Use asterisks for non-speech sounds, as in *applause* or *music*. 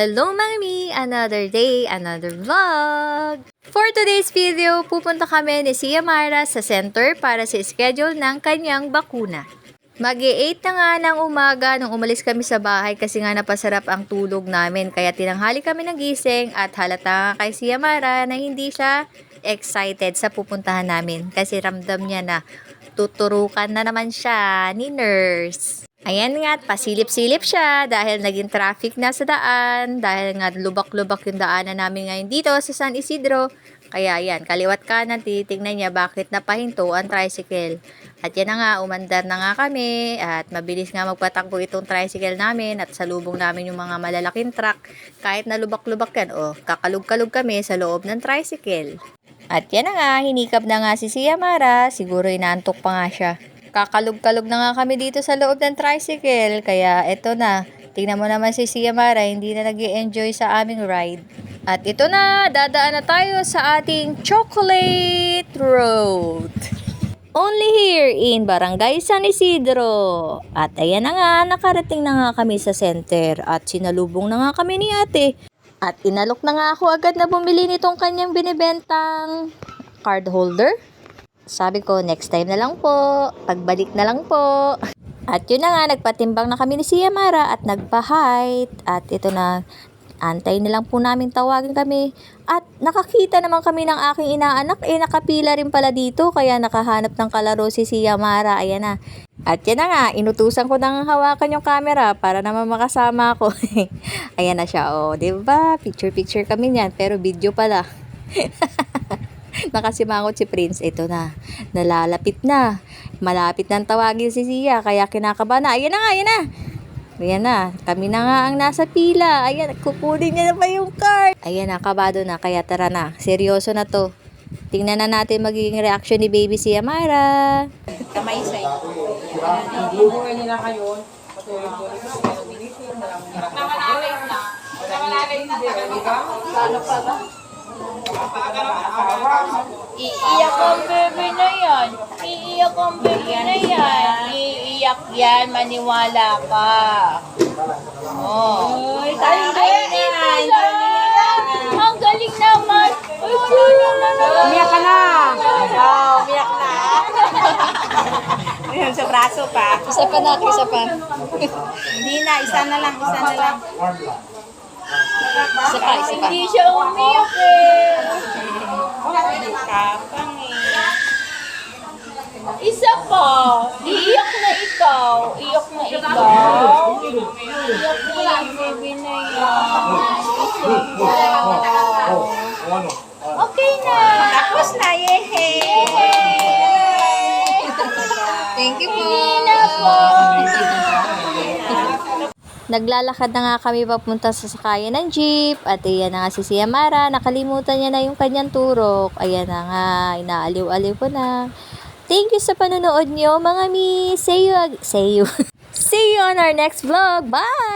Hello Mami! Another day, another vlog! For today's video, pupunta kami ni Sia Mara sa center para sa schedule ng kanyang bakuna. mag 8 na nga ng umaga nung umalis kami sa bahay kasi nga napasarap ang tulog namin. Kaya tinanghali kami ng gising at halata kay Sia Mara na hindi siya excited sa pupuntahan namin. Kasi ramdam niya na tuturukan na naman siya ni nurse. Ayan nga, pasilip-silip siya dahil naging traffic na sa daan, dahil nga lubak-lubak yung daanan namin ngayon dito sa San Isidro. Kaya yan, kaliwat kanan, titignan niya bakit napahinto ang tricycle. At yan na nga, umandar na nga kami at mabilis nga magpatakbo itong tricycle namin at salubong namin yung mga malalaking truck. Kahit na lubak-lubak yan, oh, kakalug-kalug kami sa loob ng tricycle. At yan na nga, hinikap na nga si Sia Mara, siguro inaantok pa nga siya. Kakalog-kalog na nga kami dito sa loob ng tricycle, kaya eto na. Tingnan mo naman si Sia Mara, hindi na nag enjoy sa aming ride. At ito na, dadaan na tayo sa ating Chocolate Road. Only here in Barangay San Isidro. At ayan na nga, nakarating na nga kami sa center at sinalubong na nga kami ni ate. At inalok na nga ako agad na bumili nitong kanyang binibentang card holder. Sabi ko, next time na lang po. Pagbalik na lang po. At yun na nga, nagpatimbang na kami ni Sia Mara at nagpa-height. At ito na, antay na lang po namin tawagin kami. At nakakita naman kami ng aking inaanak. Eh, nakapila rin pala dito. Kaya nakahanap ng kalaro si Sia Mara. Ayan na. At yan na nga, inutusan ko nang hawakan yung camera para naman makasama ako. *laughs* Ayan na siya, oh. 'di ba Picture-picture kami niyan, pero video pala. *laughs* *laughs* Nakasimangot si Prince. Ito na. Nalalapit na. Malapit nang tawagin si Sia. Kaya kinakabahan na. Ayan na nga, ayan na. Ayan na. Kami na nga ang nasa pila. Ayan, kukunin niya na pa yung card. Ayan na, kabado na. Kaya tara na. Seryoso na to. Tingnan na natin magiging reaction ni baby si Amara. kamay sa iyo. Bubuhay nila kayo. Walang hirap. Namanalay na. Namanalay na. Iiyak ang bebe na yan. Iiyak ang bebe na yan. Iiyak yan. Maniwala ka. Oh. Ay, galing na. Ang galing naman. Ay, galing na naman. Umiyak ka na! Oo, umiyak na. *laughs* Ayun, sa braso pa. Isa pa na, isa pa. Hindi na, isa na lang, isa na lang. Isa pa, isa pa. Hindi siya umiyak eh. Kapang eh. Isa pa. Iiyak na ikaw. Iyak na ikaw. Iyak na yung baby na yan. Okay na. Tapos na, yehe! Thank you po. Hindi na po. Naglalakad na nga kami papunta sa sakayan ng jeep. At ayan na nga si Sia Mara. Nakalimutan niya na yung kanyang turok. Ayan na nga. Inaaliw-aliw ko na. Thank you sa panonood niyo, mga mi. See you. See you. *laughs* See you on our next vlog. Bye!